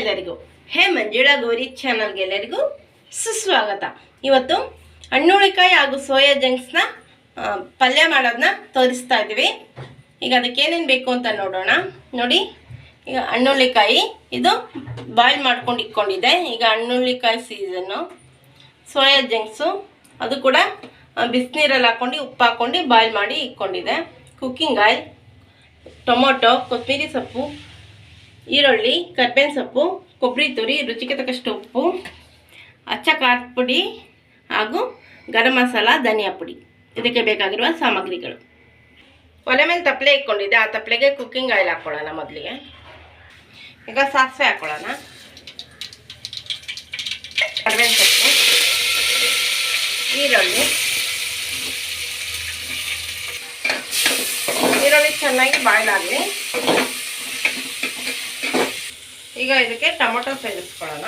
ಎಲ್ಲರಿಗೂ ಹೇ ಮಂಜುಳಾ ಗೌರಿ ಚಾನಲ್ಗೆ ಎಲ್ಲರಿಗೂ ಸುಸ್ವಾಗತ. ಇವತ್ತು ಹಣ್ಣುಳಿಕಾಯಿ ಹಾಗೂ ಸೋಯಾ ಜಂಕ್ಸ್ನ ಪಲ್ಯ ಮಾಡೋದನ್ನ ತೋರಿಸ್ತಾ ಇದ್ದೀವಿ. ಈಗ ಅದಕ್ಕೆ ಏನೇನು ಬೇಕು ಅಂತ ನೋಡೋಣ. ನೋಡಿ, ಈಗ ಹಣ್ಣುಳ್ಳಿಕಾಯಿ ಇದು ಬಾಯ್ಲ್ ಮಾಡ್ಕೊಂಡು ಇಟ್ಕೊಂಡಿದ್ದೆ. ಈಗ ಹಣ್ಣುಳ್ಳಿಕಾಯಿ ಸೀಸನ್ನು ಸೋಯಾ ಜಂಕ್ಸು ಅದು ಕೂಡ ಬಿಸಿನೀರಲ್ಲಿ ಹಾಕ್ಕೊಂಡು ಉಪ್ಪು ಹಾಕ್ಕೊಂಡು ಬಾಯ್ಲ್ ಮಾಡಿ ಇಟ್ಕೊಂಡಿದ್ದೆ. ಕುಕ್ಕಿಂಗ್ ಆಯಿಲ್ ಟೊಮೊಟೊ, ಕೊತ್ತಂಬರಿ ಸೊಪ್ಪು ಈರುಳ್ಳಿ, ಕರ್ಬೇವಿನ ಸೊಪ್ಪು, ಕೊಬ್ಬರಿ ತುರಿ, ರುಚಿಗೆ ತಕ್ಕಷ್ಟು ಉಪ್ಪು, ಅಚ್ಚ ಖಾರದ ಪುಡಿ ಹಾಗೂ ಗರಂ ಮಸಾಲ, ಧನಿಯಾ ಪುಡಿ. ಇದಕ್ಕೆ ಬೇಕಾಗಿರುವ ಸಾಮಗ್ರಿಗಳು. ಒಲೆ ಮೇಲೆ ತಪ್ಪಲೆ ಇಟ್ಕೊಂಡಿದ್ದೆ. ಆ ತಪ್ಪಲೆಗೆ ಕುಕ್ಕಿಂಗ್ ಆಯಿಲ್ ಹಾಕ್ಕೊಳ್ಳೋಣ ಮೊದಲಿಗೆ. ಈಗ ಸಾಸಿವೆ ಹಾಕ್ಕೊಳ್ಳೋಣ ಕರ್ಬೇವಿನ ಸೊಪ್ಪು, ಈರುಳ್ಳಿ. ಈರುಳ್ಳಿ ಚೆನ್ನಾಗಿ ಬಾಯ್ಲ್ ಆಗಲಿ. ಈಗ ಇದಕ್ಕೆ ಟೊಮೊಟೊ ಸೇರಿಸ್ಕೊಳ್ಳೋಣ.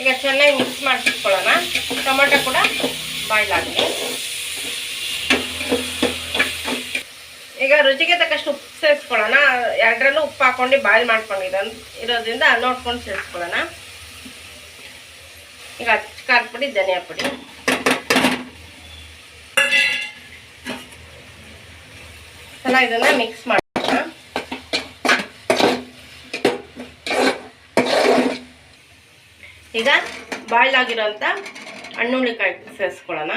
ಈಗ ಚೆನ್ನಾಗಿ ಮಿಕ್ಸ್ ಮಾಡಿಸ್ಕೊಳ್ಳೋಣ ಟೊಮೊಟೊ ಕೂಡ ಬಾಯ್ಲ್ ಆಗಲಿ ಈಗ ರುಚಿಗೆ ತಕ್ಕಷ್ಟು ಉಪ್ಪು ಸೇರಿಸ್ಕೊಳ್ಳೋಣ. ಎರಡರಲ್ಲೂ ಉಪ್ಪು ಹಾಕೊಂಡು ಬಾಯ್ಲ್ ಮಾಡ್ಕೊಂಡಿರೋ ಇರೋದ್ರಿಂದ ನೋಡ್ಕೊಂಡು ಸೇರಿಸ್ಕೊಳ್ಳೋಣ. ಈಗ ಹಚ್ಚ ಖಾರದ ಪುಡಿ, ಧನಿಯಾ ಪುಡಿ. ಚೆನ್ನಾಗಿ ಇದನ್ನ ಮಿಕ್ಸ್ ಮಾಡೋಣ ಈಗ ಬಾಯ್ಲ್ ಆಗಿರೋಂಥ ಹಣ್ಣುಳ್ಳಿಕಾಯಿ ಸೇರಿಸ್ಕೊಳ್ಳೋಣ.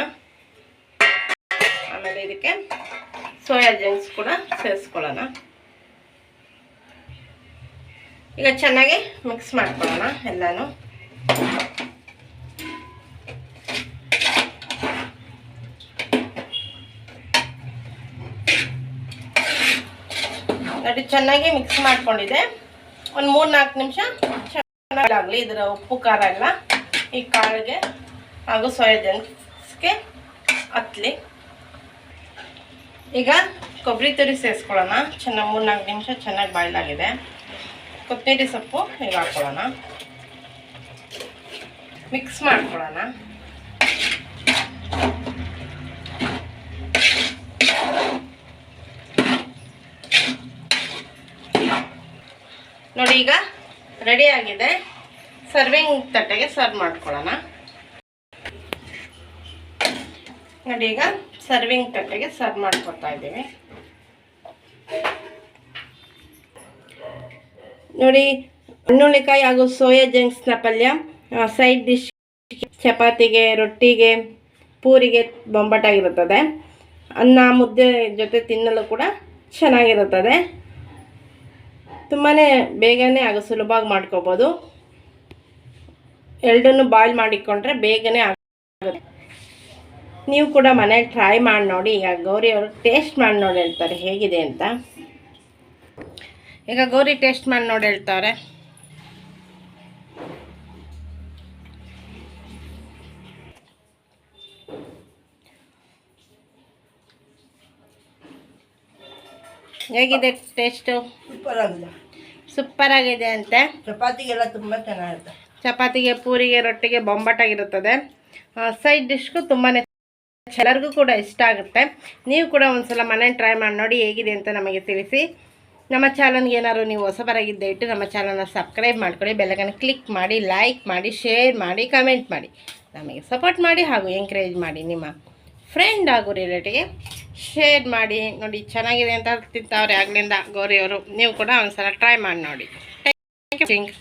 ಆಮೇಲೆ ಇದಕ್ಕೆ ಸೋಯಾ ಜಂಕ್ಸ್ ಕೂಡ ಸೇರಿಸ್ಕೊಳ್ಳೋಣ. ಈಗ ಚೆನ್ನಾಗಿ ಮಿಕ್ಸ್ ಮಾಡ್ಕೊಳ್ಳೋಣ ಎಲ್ಲಾನು. ನೋಡಿ, ಚೆನ್ನಾಗಿ ಮಿಕ್ಸ್ ಮಾಡ್ಕೊಂಡಿದೆ ಒಂದು ಮೂರು ನಾಲ್ಕು ನಿಮಿಷ ಚೆನ್ನಾಗಲಿ ಇದರ ಉಪ್ಪು ಖಾರ ಎಲ್ಲ ಈ ಕಾಳಿಗೆ ಹಾಗೂ ಸೋಯಾಬೀನ್ಸ್ಗೆ ಹತ್ತಲಿ ಈಗ ಕೊಬ್ಬರಿ ತುರಿ ಸೇರಿಸ್ಕೊಳ್ಳೋಣ. ಚೆನ್ನಾಗಿ ಮೂರು ನಾಲ್ಕು ನಿಮಿಷ ಚೆನ್ನಾಗಿ ಬಾಯ್ಲಾಗಿದೆ. ಕೊತ್ತಂಬರಿ ಸೊಪ್ಪು ಈಗ ಹಾಕ್ಕೊಳ್ಳೋಣ ಮಿಕ್ಸ್ ಮಾಡ್ಕೊಳ್ಳೋಣ ನೋಡಿ ಈಗ ರೆಡಿ ಆಗಿದೆ. ಸರ್ವಿಂಗ್ ತಟ್ಟೆಗೆ ಸರ್ವ್ ಮಾಡ್ಕೊಳ್ಳೋಣ. ನೋಡಿ ಈಗ ಸರ್ವಿಂಗ್ ತಟ್ಟೆಗೆ ಸರ್ವ್ ಮಾಡ್ಕೊತಾ ಇದ್ದೀವಿ. ನೋಡಿ, ಹಣ್ಣುಳ್ಳಿಕಾಯಿ ಹಾಗೂ ಸೋಯಾ ಜಂಕ್ಸ್ನ ಪಲ್ಯ ಸೈಡ್ ಡಿಶ್ ಚಪಾತಿಗೆ, ರೊಟ್ಟಿಗೆ, ಪೂರಿಗೆ ಬೊಂಬಟಾಗಿರುತ್ತದೆ. ಅನ್ನ, ಮುದ್ದೆ ಜೊತೆ ತಿನ್ನಲು ಕೂಡ ಚೆನ್ನಾಗಿರುತ್ತದೆ. ತುಂಬಾ ಬೇಗನೆ ಆಗ ಸುಲಭವಾಗಿ ಮಾಡ್ಕೋಬೋದು. ಎರಡನ್ನೂ ಬಾಯ್ಲ್ ಮಾಡಿಕೊಂಡ್ರೆ ಬೇಗನೆ ಆಗುತ್ತೆ. ನೀವು ಕೂಡ ಮನೇಲಿ ಟ್ರೈ ಮಾಡಿ ನೋಡಿ, ಈಗ ಗೌರಿ ಅವರು ಟೇಸ್ಟ್ ಮಾಡಿ ನೋಡಿ ಹೇಳ್ತಾರೆ, ಹೇಗಿದೆ ಅಂತ. ಈಗ ಗೌರಿ ಟೇಸ್ಟ್ ಮಾಡಿ ನೋಡಿ ಹೇಳ್ತಾರೆ. ಹೇಗಿದೆ ಟೇಸ್ಟು ಸೂಪರ್ ಆಗಿದೆ. ಸೂಪರ್ ಆಗಿದೆ ಅಂತೆ. ಚಪಾತಿಗೆಲ್ಲ ತುಂಬ ಚೆನ್ನಾಗಿರುತ್ತೆ. ಚಪಾತಿಗೆ ಪೂರಿಗೆ ರೊಟ್ಟಿಗೆ ಬೊಂಬಾಟಾಗಿರುತ್ತದೆ. ಸೈಡ್ ಡಿಶ್ಗೂ ತುಂಬಾ ಎಲ್ಲರಿಗೂ ಕೂಡ ಇಷ್ಟ ಆಗುತ್ತೆ. ನೀವು ಕೂಡ ಒಂದ್ಸಲ ಮನೆ ಟ್ರೈ ಮಾಡಿ ನೋಡಿ ಹೇಗಿದೆ ಅಂತ ನಮಗೆ ತಿಳಿಸಿ. ನಮ್ಮ ಚಾನಲ್ಗೆ ಏನಾದ್ರು ನೀವು ಹೊಸಬರಾಗಿದ್ದ ಇಟ್ಟು ನಮ್ಮ ಚಾನಲ್ನ ಸಬ್ಸ್ಕ್ರೈಬ್ ಮಾಡ್ಕೊಳ್ಳಿ. ಬೆಲ್ಲಗನ್ನು ಕ್ಲಿಕ್ ಮಾಡಿ ಲೈಕ್ ಮಾಡಿ ಶೇರ್ ಮಾಡಿ ಕಮೆಂಟ್ ಮಾಡಿ. ನಮಗೆ ಸಪೋರ್ಟ್ ಮಾಡಿ ಹಾಗೂ ಎಂಕರೇಜ್ ಮಾಡಿ ನಿಮ್ಮ ಫ್ರೆಂಡ್ ಹಾಗೂ ರಿಲೇಟಿವ್ಗೆ ಶೇರ್ ಮಾಡಿ, ನೋಡಿ, ಚೆನ್ನಾಗಿದೆ ಅಂತ ತಿಂತಾವ್ರೆ ಆಗ್ಲಿಂದ ಗೌರಿಯವರು, ನೀವು ಕೂಡ ಒಂದ್ಸಲ ಟ್ರೈ ಮಾಡಿ ನೋಡಿ. Thank you